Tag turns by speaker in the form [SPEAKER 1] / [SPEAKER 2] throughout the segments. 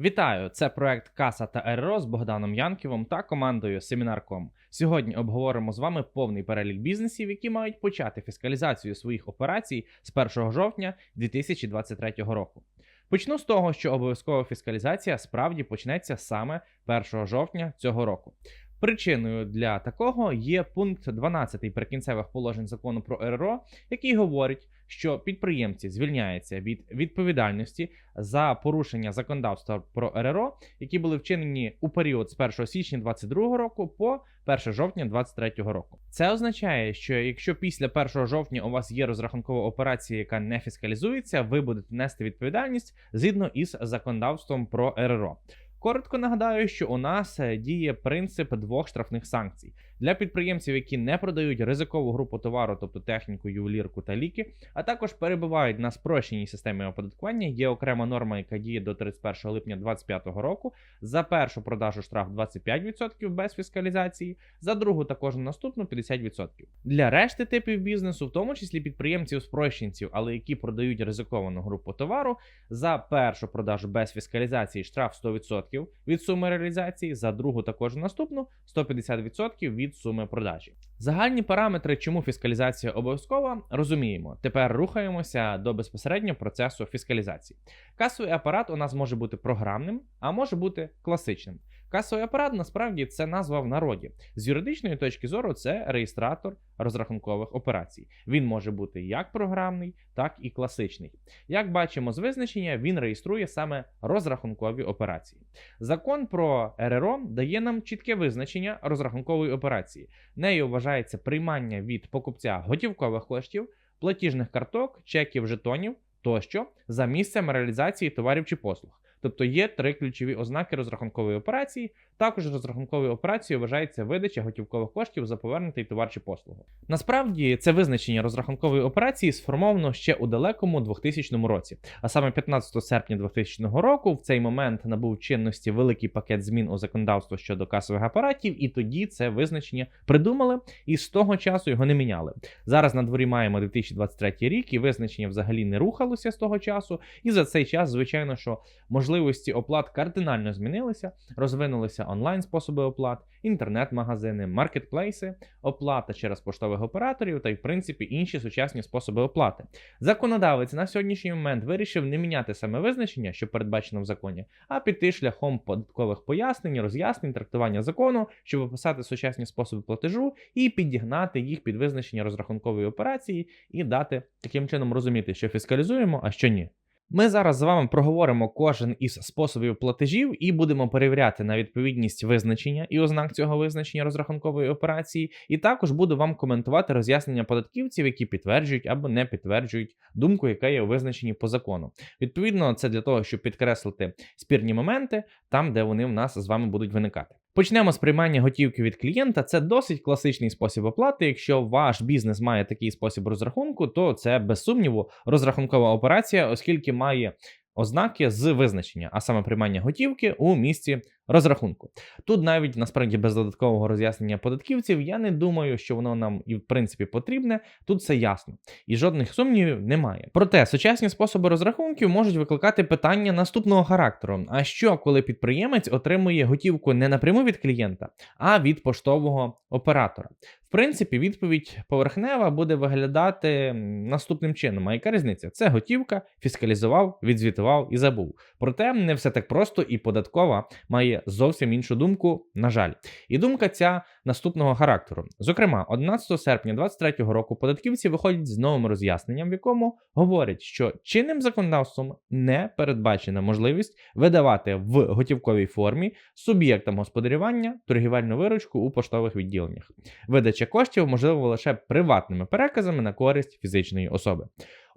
[SPEAKER 1] Вітаю! Це проект Каса та РРО з Богданом Янківом та командою Семінар.ком. Сьогодні обговоримо з вами повний перелік бізнесів, які мають почати фіскалізацію своїх операцій з 1 жовтня 2023 року. Почну з того, що обов'язкова фіскалізація справді почнеться саме 1 жовтня цього року. Причиною для такого є пункт 12 прикінцевих положень закону про РРО, який говорить, що підприємці звільняються від відповідальності за порушення законодавства про РРО, які були вчинені у період з 1 січня 2022 року по 1 жовтня 2023 року. Це означає, що якщо після 1 жовтня у вас є розрахункова операція, яка не фіскалізується, ви будете нести відповідальність згідно із законодавством про РРО. Коротко нагадаю, що у нас е, діє принцип двох штрафних санкцій для підприємців, які не продають ризикову групу товару, тобто техніку, ювелірку та ліки, а також перебувають на спрощеній системі оподаткування. Є окрема норма, яка діє до 31 липня 2025 року. За першу продажу штраф 25% без фіскалізації, за другу також наступну 50%. Для решти типів бізнесу, в тому числі підприємців спрощенців, але які продають ризиковану групу товару, за першу продажу без фіскалізації штраф 100% від суми реалізації, за другу також наступну 150% від суми продажі. Загальні параметри, чому фіскалізація обов'язкова, розуміємо. Тепер рухаємося до безпосередньо процесу фіскалізації. Касовий апарат у нас може бути програмним, а може бути класичним. Касовий апарат насправді це назва в народі. З юридичної точки зору, це реєстратор розрахункових операцій. Він може бути як програмний, так і класичний. Як бачимо з визначення, він реєструє саме розрахункові операції. Закон про РРО дає нам чітке визначення розрахункової операції. Нею вважається приймання від покупця готівкових коштів, платіжних карток, чеків, жетонів тощо за місцем реалізації товарів чи послуг. Тобто є три ключові ознаки розрахункової операції. Також розрахунковою операцією вважається видача готівкових коштів за повернутий товар чи послугу. Насправді це визначення розрахункової операції сформовано ще у далекому 2000 році, а саме 15 серпня 2000 року. В цей момент набув чинності великий пакет змін у законодавство щодо касових апаратів, і тоді це визначення придумали, і з того часу його не міняли. Зараз на дворі маємо 2023 рік, і визначення взагалі не рухалося з того часу. І за цей час, звичайно, що можливості оплат кардинально змінилися, розвинулися онлайн способи оплат, інтернет-магазини, маркетплейси, оплата через поштових операторів та й в принципі інші сучасні способи оплати. Законодавець на сьогоднішній момент вирішив не міняти саме визначення, що передбачено в законі, а піти шляхом податкових пояснень, роз'яснень, трактування закону, щоб описати сучасні способи платежу і підігнати їх під визначення розрахункової операції і дати таким чином розуміти, що фіскалізуємо, а що ні. Ми зараз з вами проговоримо кожен із способів платежів і будемо перевіряти на відповідність визначення і ознак цього визначення розрахункової операції. І також буду вам коментувати роз'яснення податківців, які підтверджують або не підтверджують думку, яка є у визначенні по закону. Відповідно, це для того, щоб підкреслити спірні моменти там, де вони в нас з вами будуть виникати. Почнемо з приймання готівки від клієнта. Це досить класичний спосіб оплати. Якщо ваш бізнес має такий спосіб розрахунку, то це без сумніву розрахункова операція, оскільки має ознаки з визначення, а саме приймання готівки у місці розрахунку. Тут навіть насправді без додаткового роз'яснення податківців, я не думаю, що воно нам і в принципі потрібне. Тут все ясно і жодних сумнівів немає. Проте сучасні способи розрахунків можуть викликати питання наступного характеру: а що, коли підприємець отримує готівку не напряму від клієнта, а від поштового оператора? В принципі, відповідь поверхнева буде виглядати наступним чином: а яка різниця? Це готівка, фіскалізував, відзвітував і забув. Проте не все так просто, і податкова має зовсім іншу думку, на жаль. І думка ця наступного характеру. Зокрема, 11 серпня 2023 року податківці виходять з новим роз'ясненням, в якому говорять, що чинним законодавством не передбачена можливість видавати в готівковій формі суб'єктам господарювання торгівельну виручку у поштових відділеннях. Видача коштів можливо лише приватними переказами на користь фізичної особи.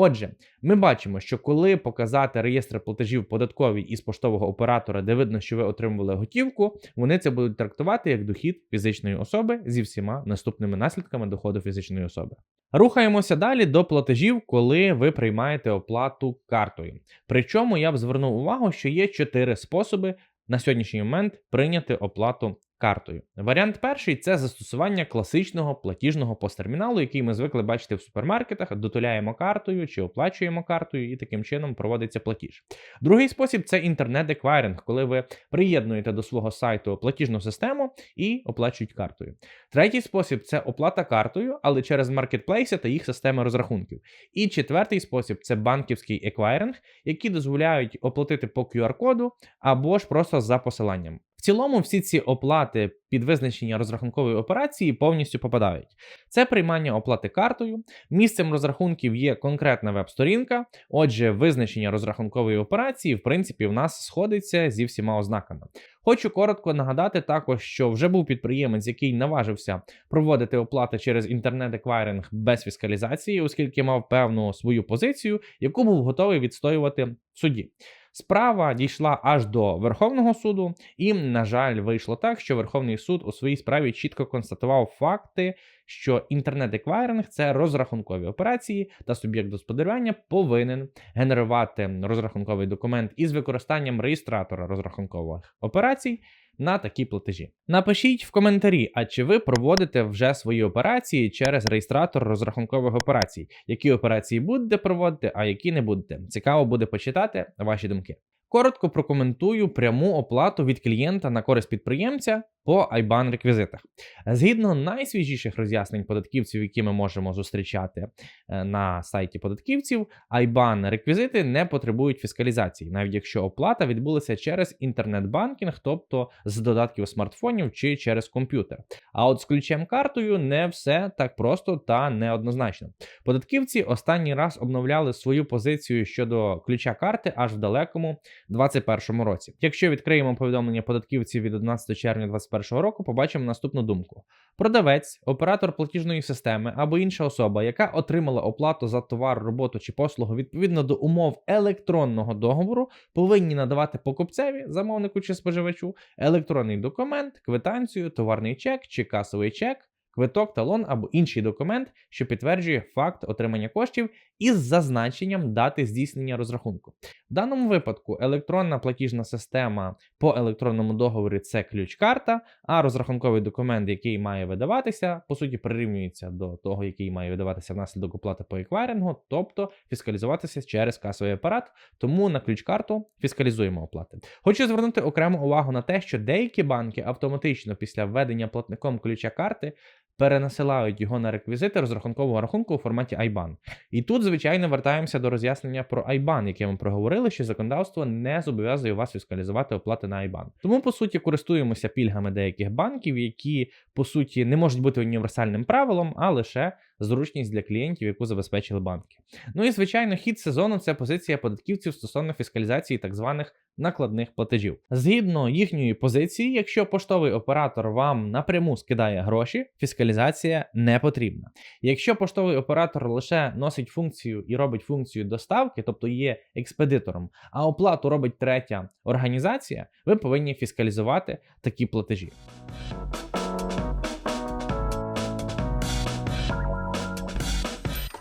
[SPEAKER 1] Отже, ми бачимо, що коли показати реєстр платежів податковій із поштового оператора, де видно, що ви отримували готівку, вони це будуть трактувати як дохід фізичної особи зі всіма наступними наслідками доходу фізичної особи. Рухаємося далі до платежів, коли ви приймаєте оплату картою. Причому я б звернув увагу, що є чотири способи на сьогоднішній момент прийняти оплату картою. Варіант перший це застосування класичного платіжного посттерміналу, який ми звикли бачити в супермаркетах, дотуляємо картою чи оплачуємо картою, і таким чином проводиться платіж. Другий спосіб це інтернет-еквайринг, коли ви приєднуєте до свого сайту платіжну систему і оплачують картою. Третій спосіб це оплата картою, але через маркетплейси та їх системи розрахунків. І четвертий спосіб це банківський еквайринг, які дозволяють оплатити по QR-коду або ж просто за посиланням. В цілому, всі ці оплати під визначення розрахункової операції повністю попадають. Це приймання оплати картою. Місцем розрахунків є конкретна веб-сторінка. Отже, визначення розрахункової операції, в принципі, в нас сходиться зі всіма ознаками. Хочу коротко нагадати також, що вже був підприємець, який наважився проводити оплати через інтернет-еквайринг без фіскалізації, оскільки мав певну свою позицію, яку був готовий відстоювати в суді. Справа дійшла аж до Верховного суду, і, на жаль, вийшло так, що Верховний суд у своїй справі чітко констатував факти, що інтернет-еквайринг це розрахункові операції, та суб'єкт господарювання повинен генерувати розрахунковий документ із використанням реєстратора розрахункових операцій. На такі платежі. Напишіть в коментарі, а чи ви проводите вже свої операції через реєстратор розрахункових операцій, які операції будете проводити, а які не будете. Цікаво буде почитати ваші думки. Коротко прокоментую пряму оплату від клієнта на користь підприємця по IBAN реквізитах. Згідно найсвіжіших роз'яснень податківців, які ми можемо зустрічати е, на сайті податківців, IBAN реквізити не потребують фіскалізації, навіть якщо оплата відбулася через інтернет-банкінг, тобто з додатків смартфонів чи через комп'ютер. А от з ключем картою не все так просто та неоднозначно. Податківці останній раз обновляли свою позицію щодо ключа карти аж в далекому 2021 році. Якщо відкриємо повідомлення податківців від 11 червня 2021 року, побачимо наступну думку: продавець, оператор платіжної системи або інша особа, яка отримала оплату за товар, роботу чи послугу відповідно до умов електронного договору, повинні надавати покупцеві, замовнику чи споживачу електронний документ, квитанцію, товарний чек чи касовий чек квиток, талон або інший документ, що підтверджує факт отримання коштів із зазначенням дати здійснення розрахунку. В даному випадку електронна платіжна система по електронному договорі це ключ-карта, а розрахунковий документ, який має видаватися, по суті, прирівнюється до того, який має видаватися внаслідок оплати по еквайрингу, тобто фіскалізуватися через касовий апарат. Тому на ключ-карту фіскалізуємо оплати. Хочу звернути окрему увагу на те, що деякі банки автоматично після введення платником ключа карти перенасилають його на реквізити розрахункового рахунку у форматі IBAN. І тут, звичайно, вертаємося до роз'яснення про IBAN, яке ми проговорили, що законодавство не зобов'язує вас фіскалізувати оплати на IBAN. Тому, по суті, користуємося пільгами деяких банків, які, по суті, не можуть бути універсальним правилом, а лише зручність для клієнтів, яку забезпечили банки. Ну і звичайно, хід сезону це позиція податківців стосовно фіскалізації так званих накладних платежів. Згідно їхньої позиції, якщо поштовий оператор вам напряму скидає гроші, фіскалізація не потрібна. Якщо поштовий оператор лише носить функцію і робить функцію доставки, тобто є експедитором, а оплату робить третя організація, ви повинні фіскалізувати такі платежі.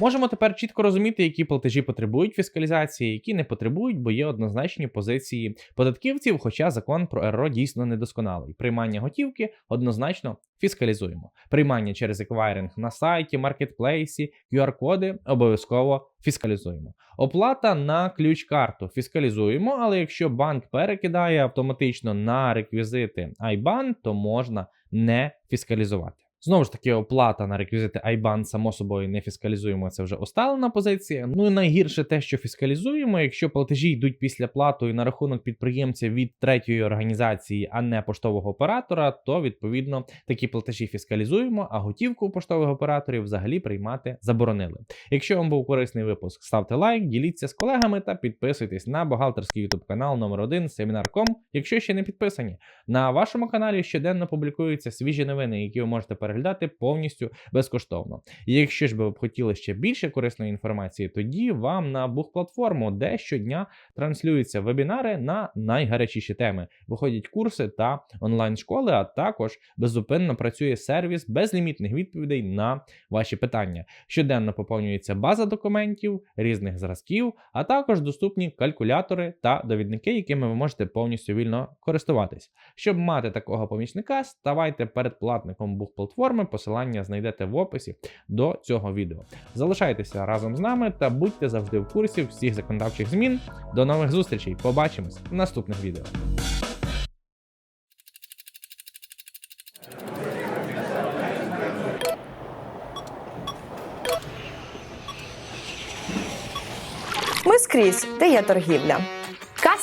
[SPEAKER 1] Можемо тепер чітко розуміти, які платежі потребують фіскалізації, які не потребують, бо є однозначні позиції податківців, хоча закон про РРО дійсно недосконалий. Приймання готівки однозначно фіскалізуємо. Приймання через еквайринг на сайті, маркетплейсі, QR-коди обов'язково фіскалізуємо. Оплата на ключ-карту фіскалізуємо, але якщо банк перекидає автоматично на реквізити IBAN, то можна не фіскалізувати. Знову ж таки, оплата на реквізити IBAN, само собою, не фіскалізуємо, це вже осталена позиція. Ну і найгірше те, що фіскалізуємо, якщо платежі йдуть після плату і на рахунок підприємця від третьої організації, а не поштового оператора, то відповідно такі платежі фіскалізуємо, а готівку поштових операторів взагалі приймати заборонили. Якщо вам був корисний випуск, ставте лайк, діліться з колегами та підписуйтесь на бухгалтерський YouTube канал номер 1 Семінар.com, якщо ще не підписані. На вашому каналі щоденно публікуються свіжі новини, які ви можете переглядати переглядати повністю безкоштовно. І якщо ж би ви б хотіли ще більше корисної інформації, тоді вам на бух-платформу, де щодня транслюються вебінари на найгарячіші теми. Виходять курси та онлайн-школи, а також беззупинно працює сервіс безлімітних відповідей на ваші питання. Щоденно поповнюється база документів різних зразків, а також доступні калькулятори та довідники, якими ви можете повністю вільно користуватись. Щоб мати такого помічника, ставайте передплатником бух-платформи. Посилання знайдете в описі до цього відео. Залишайтеся разом з нами та будьте завжди в курсі всіх законодавчих змін. До нових зустрічей! Побачимось в наступних відео.
[SPEAKER 2] Ми скрізь, де є торгівля.